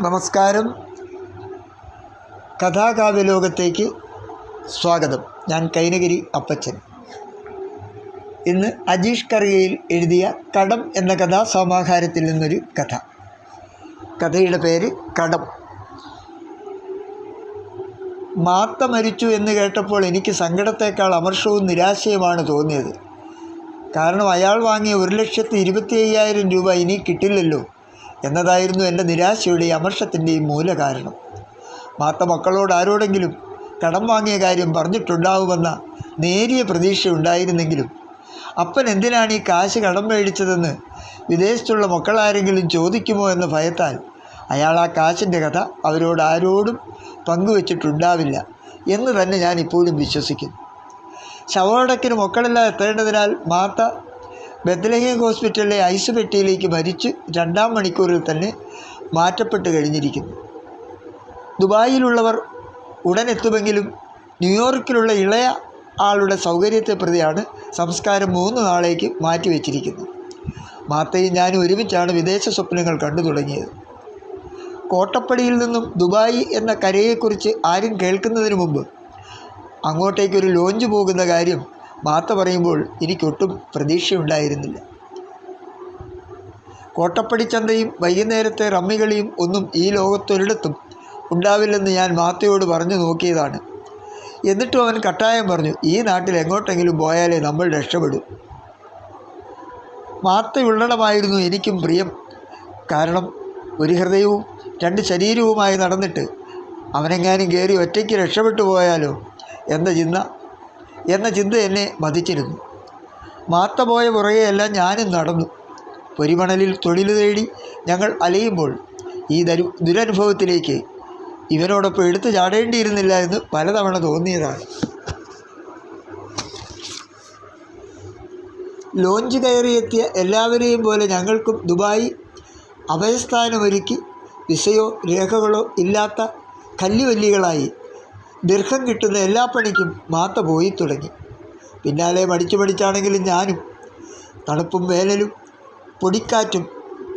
നമസ്കാരം. കഥാകാവ്യ ലോകത്തേക്ക് സ്വാഗതം. ഞാൻ കൈനഗിരി അപ്പച്ചൻ. ഇന്ന് അജീഷ് കറിയയിൽ എഴുതിയ കടം എന്ന കഥാസമാഹാരത്തിൽ നിന്നൊരു കഥ. കഥയുടെ പേര് കടം. മാത്ത മരിച്ചു എന്ന് കേട്ടപ്പോൾ എനിക്ക് സങ്കടത്തേക്കാൾ അമർഷവും നിരാശയുമാണ് തോന്നിയത്. കാരണം അയാൾ വാങ്ങിയ ഒരു ലക്ഷത്തി ഇരുപത്തി അയ്യായിരം രൂപ ഇനി കിട്ടില്ലല്ലോ. എന്നതായിരുന്നു എന്റെ നിരാശയുടെയും അമർഷത്തിന്റെയും മൂലകാരണം. മാത്ത മക്കളോട് ആരോടെങ്കിലും കടം വാങ്ങിയ കാര്യം പറഞ്ഞിട്ടുണ്ടാവുമെന്ന നേരിയ പ്രതീക്ഷ ഉണ്ടായിരുന്നെങ്കിലും അപ്പൻ എന്തിനാണ് ഈ കാശ് കടം മേടിച്ചതെന്ന് വിദേശത്തുള്ള മക്കളാരെങ്കിലും ചോദിക്കുമോ എന്ന ഭയത്താൽ അയാൾ ആ കാശിന്റെ കഥ അവരോട് ആരോടും പങ്കുവച്ചിട്ടുണ്ടാവില്ല എന്ന് തന്നെ ഞാൻ ഇപ്പോഴും വിശ്വസിക്കുന്നു. ശവമടക്കിന് മക്കളെല്ലാം എത്തേണ്ടതിനാൽ മാത്ത ബത്ലഹേം ഹോസ്പിറ്റലിലെ ഐസ് പെട്ടിയിലേക്ക് മരിച്ച് രണ്ടാം മണിക്കൂറിൽ തന്നെ മാറ്റപ്പെട്ട് കഴിഞ്ഞിരിക്കുന്നു. ദുബായിലുള്ളവർ ഉടൻ എത്തുമെങ്കിലും ന്യൂയോർക്കിലുള്ള ഇളയ ആളുടെ സൗകര്യത്തെ പ്രതിയാണ് സംസ്കാരം മൂന്ന് നാളേക്ക് മാറ്റിവെച്ചിരിക്കുന്നത്. മാത്തയും ഞാനും ഒരുമിച്ചാണ് വിദേശ സ്വപ്നങ്ങൾ കണ്ടു തുടങ്ങിയത്. കോട്ടപ്പടിയിൽ നിന്നും ദുബായി എന്ന കരയെക്കുറിച്ച് ആരും കേൾക്കുന്നതിന് മുമ്പ് അങ്ങോട്ടേക്കൊരു ലോഞ്ച് പോകുന്ന കാര്യം മാത്ത പറയുമ്പോൾ എനിക്കൊട്ടും പ്രതീക്ഷയുണ്ടായിരുന്നില്ല. കോട്ടപ്പടി ചന്തയും വൈകുന്നേരത്തെ റമ്മികളിയും ഒന്നും ഈ ലോകത്തൊരിടത്തും ഉണ്ടാവില്ലെന്ന് ഞാൻ മാത്തയോട് പറഞ്ഞു നോക്കിയതാണ്. എന്നിട്ടും അവൻ കട്ടായം പറഞ്ഞു ഈ നാട്ടിൽ എങ്ങോട്ടെങ്കിലും പോയാലേ നമ്മൾ രക്ഷപ്പെടൂ മാത്തയുള്ളടമായിരുന്നു എനിക്കും പ്രിയം. കാരണം ഒരു ഹൃദയവും രണ്ട് ശരീരവുമായി നടന്നിട്ട് അവനെങ്ങാനും കയറി ഒറ്റയ്ക്ക് രക്ഷപ്പെട്ടു പോയാലോ എന്ന ചിന്ത എന്ന ചിന്ത എന്നെ വധിച്ചിരുന്നു. മാത്ത പോയ പുറകെയെല്ലാം ഞാനും നടന്നു. പൊരിമണലിൽ തൊഴിൽ തേടി ഞങ്ങൾ അലയുമ്പോൾ ഈ ദരു ദുരനുഭവത്തിലേക്ക് ഇവനോടൊപ്പം എടുത്തു ചാടേണ്ടിയിരുന്നില്ല എന്ന് പലതവണ തോന്നിയതാണ്. ലോഞ്ച് കയറിയെത്തിയ എല്ലാവരെയും പോലെ ഞങ്ങൾക്കും ദുബായി അഭയസ്ഥാനമൊരുക്കി വിസയോ രേഖകളോ ഇല്ലാത്ത കല്ലുവല്ലികളായി ദീർഘം കിട്ടുന്ന എല്ലാ പണിക്കും മാത്ത പോയി തുടങ്ങി. പിന്നാലെ മടിച്ചു മടിച്ചാണെങ്കിലും ഞാനും തണുപ്പും വേനലും പൊടിക്കാറ്റും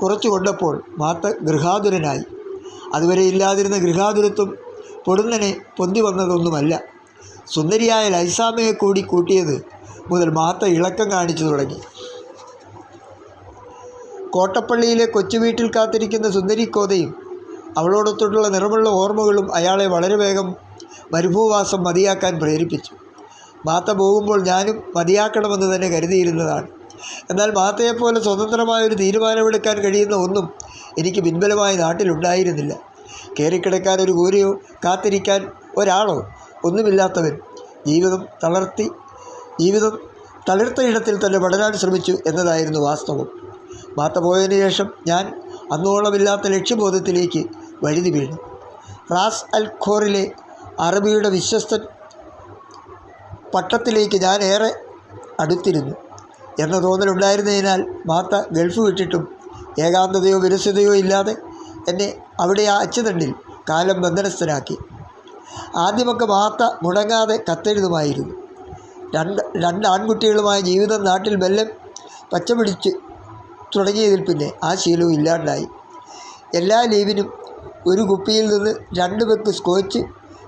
കുറച്ചു കൊണ്ടപ്പോൾ മാത്ത ഗൃഹാതുരനായി. അതുവരെ ഇല്ലാതിരുന്ന ഗൃഹാതുരത്വം പൊടുന്നനെ പൊന്തി വന്നതൊന്നുമല്ല. സുന്ദരിയായ ലൈസാമയെ കൂടി കൂട്ടിയത് മുതൽ മാത്ത ഇളക്കം കാണിച്ചു തുടങ്ങി. കോട്ടപ്പള്ളിയിലെ കൊച്ചുവീട്ടിൽ കാത്തിരിക്കുന്ന സുന്ദരി കോതയും അവളോടൊത്തുള്ള നിറമുള്ള ഓർമ്മകളും അയാളെ വളരെ വേഗം മരുഭൂവാസം മതിയാക്കാൻ പ്രേരിപ്പിച്ചു. മാത്ത പോകുമ്പോൾ ഞാനും മതിയാക്കണമെന്ന് തന്നെ കരുതിയിരുന്നതാണ്. എന്നാൽ മാത്തയെപ്പോലെ സ്വതന്ത്രമായൊരു തീരുമാനമെടുക്കാൻ കഴിയുന്ന ഒന്നും എനിക്ക് പിൻബലമായി നാട്ടിലുണ്ടായിരുന്നില്ല. കയറിക്കിടക്കാൻ ഒരു കൂരയോ കാത്തിരിക്കാൻ ഒരാളോ ഒന്നുമില്ലാത്തവൻ ജീവിതം തളർത്തി ജീവിതം തളിർത്ത ഇടത്തിൽ തന്നെ വളരാൻ ശ്രമിച്ചു എന്നതായിരുന്നു വാസ്തവം. മാത്ത പോയതിനു ശേഷം ഞാൻ അന്നോളമില്ലാത്ത ലക്ഷ്യബോധത്തിലേക്ക് വഴുതി വീണു. റാസ് അൽ ഖോറിലെ അറബിയുടെ വിശ്വസ്ത പട്ടത്തിലേക്ക് ഞാൻ ഏറെ അടുത്തിരുന്നു. എന്ന തോന്നലുണ്ടായിരുന്നതിനാൽ മാത്ത ഗൾഫ് വിട്ടിട്ടും ഏകാന്തതയോ വിരസതയോ ഇല്ലാതെ എന്നെ അവിടെ ആ അച്ചുതണ്ടിൽ കാലം ബന്ധനസ്ഥനാക്കി. ആദ്യമൊക്കെ മാത്ത മുടങ്ങാതെ കത്തെഴുതുമായിരുന്നു. രണ്ട് രണ്ട് ആൺകുട്ടികളുമായ ജീവിതം നാട്ടിൽ മെല്ലെ പച്ചപിടിച്ച് തുടങ്ങിയതിൽ പിന്നെ ആ ശീലവും ഇല്ലാണ്ടായി. എല്ലാ ലീവിനും ഒരു കുപ്പിയിൽ നിന്ന് രണ്ട് വെക്ക് സ്കോച്ച്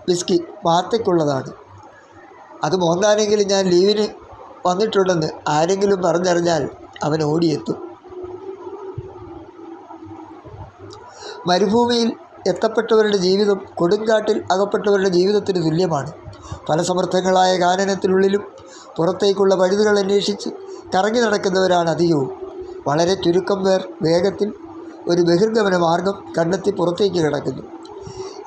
വിസ്കി വാർത്തയ്ക്കുള്ളതാണ്. അത് മോന്താനെങ്കിലും ഞാൻ ലീവിന് വന്നിട്ടുണ്ടെന്ന് ആരെങ്കിലും പറഞ്ഞറിഞ്ഞാൽ അവൻ ഓടിയെത്തും. മരുഭൂമിയിൽ എത്തപ്പെട്ടവരുടെ ജീവിതം കൊടുങ്കാട്ടിൽ അകപ്പെട്ടവരുടെ ജീവിതത്തിന് തുല്യമാണ്. പല സമർത്ഥങ്ങളായ കാനനത്തിനുള്ളിലും പുറത്തേക്കുള്ള വഴുതുകൾ അന്വേഷിച്ച് കറങ്ങി നടക്കുന്നവരാണ് അധികവും. വളരെ ചുരുക്കം പേർ വേഗത്തിൽ ഒരു ബഹിർഗമന മാർഗം കണ്ടെത്തി പുറത്തേക്ക് കിടക്കുന്നു.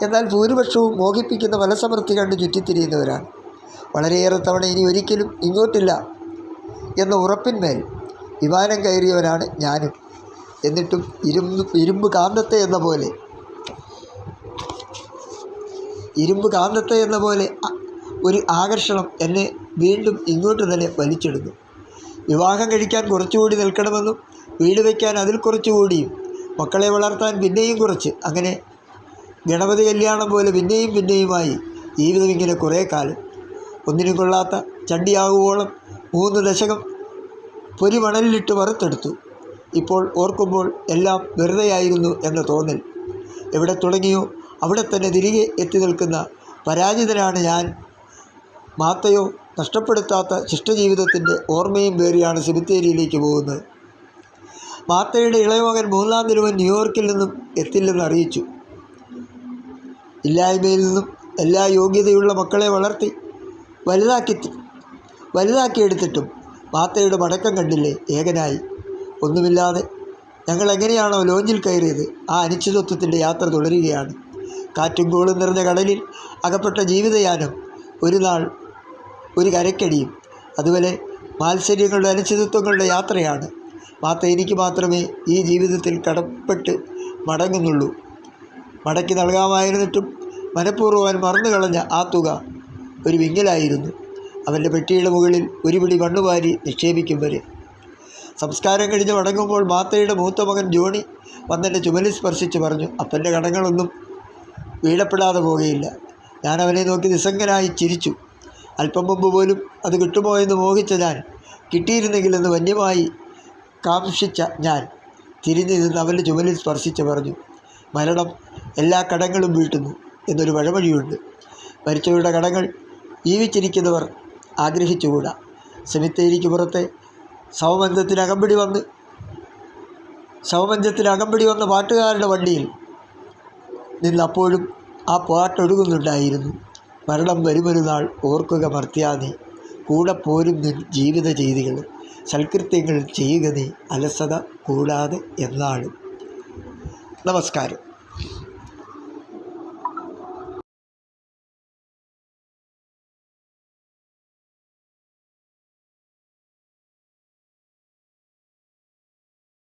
എന്നാൽ ഭൂരിപക്ഷവും മോഹിപ്പിക്കുന്ന മനസമൃദ്ധി കണ്ട് ചുറ്റിത്തിരിയുന്നവരാണ്. വളരെയേറെ തവണ ഇനി ഒരിക്കലും ഇങ്ങോട്ടില്ല എന്ന ഉറപ്പിന്മേൽ വിമാനം കയറിയവനാണ് ഞാനും. എന്നിട്ടും ഇരുമ്പ് ഇരുമ്പ് കാന്തത്തെ എന്ന പോലെ ഇരുമ്പ് കാന്തത്തെ എന്ന പോലെ ഒരു ആകർഷണം എന്നെ വീണ്ടും ഇങ്ങോട്ട് തന്നെ വലിച്ചെടുക്കും വിവാഹം കഴിക്കാൻ കുറച്ചുകൂടി നിൽക്കണമെന്നും വീട് വയ്ക്കാൻ അതിൽ കുറച്ചുകൂടിയും മക്കളെ വളർത്താൻ പിന്നെയും കുറച്ച് അങ്ങനെ ഗണപതി കല്യാണം പോലെ പിന്നെയും പിന്നെയുമായി ജീവിതം ഇങ്ങനെ കുറേ കാലം. ഒന്നിനും കൊള്ളാത്ത ചണ്ടിയാകുവോളം മൂന്ന് ദശകം പൊരിമണലിലിട്ട് വറുത്തെടുത്തു. ഇപ്പോൾ ഓർക്കുമ്പോൾ എല്ലാം വെറുതെയായിരുന്നു എന്ന തോന്നൽ. എവിടെ തുടങ്ങിയോ അവിടെ തന്നെ തിരികെ എത്തി നിൽക്കുന്ന പരാജിതനാണ് ഞാൻ. മാത്തയോ നഷ്ടപ്പെടുത്താത്ത ശിഷ്ടജീവിതത്തിന്റെ ഓർമ്മയും വേറിയാണ് സെമിത്തേരിയിലേക്ക് പോകുന്നത്. മാത്തയുടെ ഇളയമകൻ മൂന്നാം തിരുവൻ ന്യൂയോർക്കിൽ നിന്നും എത്തില്ലെന്ന് അറിയിച്ചു. ഇല്ലായ്മയിൽ നിന്നും എല്ലാ യോഗ്യതയുള്ള മക്കളെ വളർത്തി വലുതാക്കി വലുതാക്കിയെടുത്തിട്ടും മാത്തയുടെ മടക്കം കണ്ടില്ലേ ഏകനായി. ഒന്നുമില്ലാതെ ഞങ്ങൾ എങ്ങനെയാണോ ലോഞ്ചിൽ കയറിയത് ആ അനിശ്ചിതത്വത്തിന്റെ യാത്ര തുടരുകയാണ്. കാറ്റും കോളും നിറഞ്ഞ കടലിൽ അകപ്പെട്ട ജീവിതയാനം ഒരു നാൾ ഒരു കരക്കടിയും അതുപോലെ മാത്സര്യങ്ങളുടെ അനിശ്ചിതത്വങ്ങളുടെ യാത്രയാണ്. മാത്ത എനിക്ക് മാത്രമേ ഈ ജീവിതത്തിൽ കടപ്പെട്ട് മടങ്ങുന്നുള്ളൂ. മടക്കി നൽകാമായിരുന്നിട്ടും മനഃപൂർവം അവൻ മറന്നു കളഞ്ഞ ആ തുക ഒരു വിങ്ങലായിരുന്നു. അവന്റെ പെട്ടിയുടെ മുകളിൽ ഒരു പിടി മണ്ണുവാരി നിക്ഷേപിക്കും വരെ സംസ്കാരം കഴിഞ്ഞ് മടങ്ങുമ്പോൾ മാത്തയുടെ മൂത്ത മകൻ ജോണി വന്നെന്റെ ചുമലിൽ സ്പർശിച്ച് പറഞ്ഞു അപ്പന്റെ കടങ്ങളൊന്നും വീഴപ്പെടാതെ പോകുകയില്ല. ഞാൻ അവനെ നോക്കി നിസ്സംഗനായി ചിരിച്ചു. അല്പം മുമ്പ് പോലും അത് കിട്ടുമോ എന്ന് മോഹിച്ച ഞാൻ കിട്ടിയിരുന്നെങ്കിലെന്ന് വന്യമായി കാംക്ഷിച്ച ഞാൻ തിരിഞ്ഞു നിന്ന് അവന്റെ ചുമലിൽ സ്പർശിച്ച് പറഞ്ഞു മരണം എല്ലാ കടങ്ങളും വീട്ടുന്നു എന്നൊരു പഴമൊഴിയുണ്ട് മരിച്ചവരുടെ കടങ്ങൾ ജീവിച്ചിരിക്കുന്നവർ ആഗ്രഹിച്ചുകൂടാ. സെമിത്തേരിക്ക് പുറത്തെ ശവമഞ്ചത്തിന് അകമ്പടി വന്ന് ശവമഞ്ചത്തിന് അകമ്പടി വന്ന പാട്ടുകാരുടെ വണ്ടിയിൽ നിന്നപ്പോഴും ആ പാട്ടൊഴുകുന്നുണ്ടായിരുന്നു മരണം വരുമൊരു നാൾ ഓർക്കുക മർത്യാനി കൂടെ പോരും നിൻ ജീവിത ചെയ്തികൾ സൽകൃത്യങ്ങൾ ചെയ്യുക നീ അലസത കൂടാതെ എന്നാണ്. നമസ്കാരം.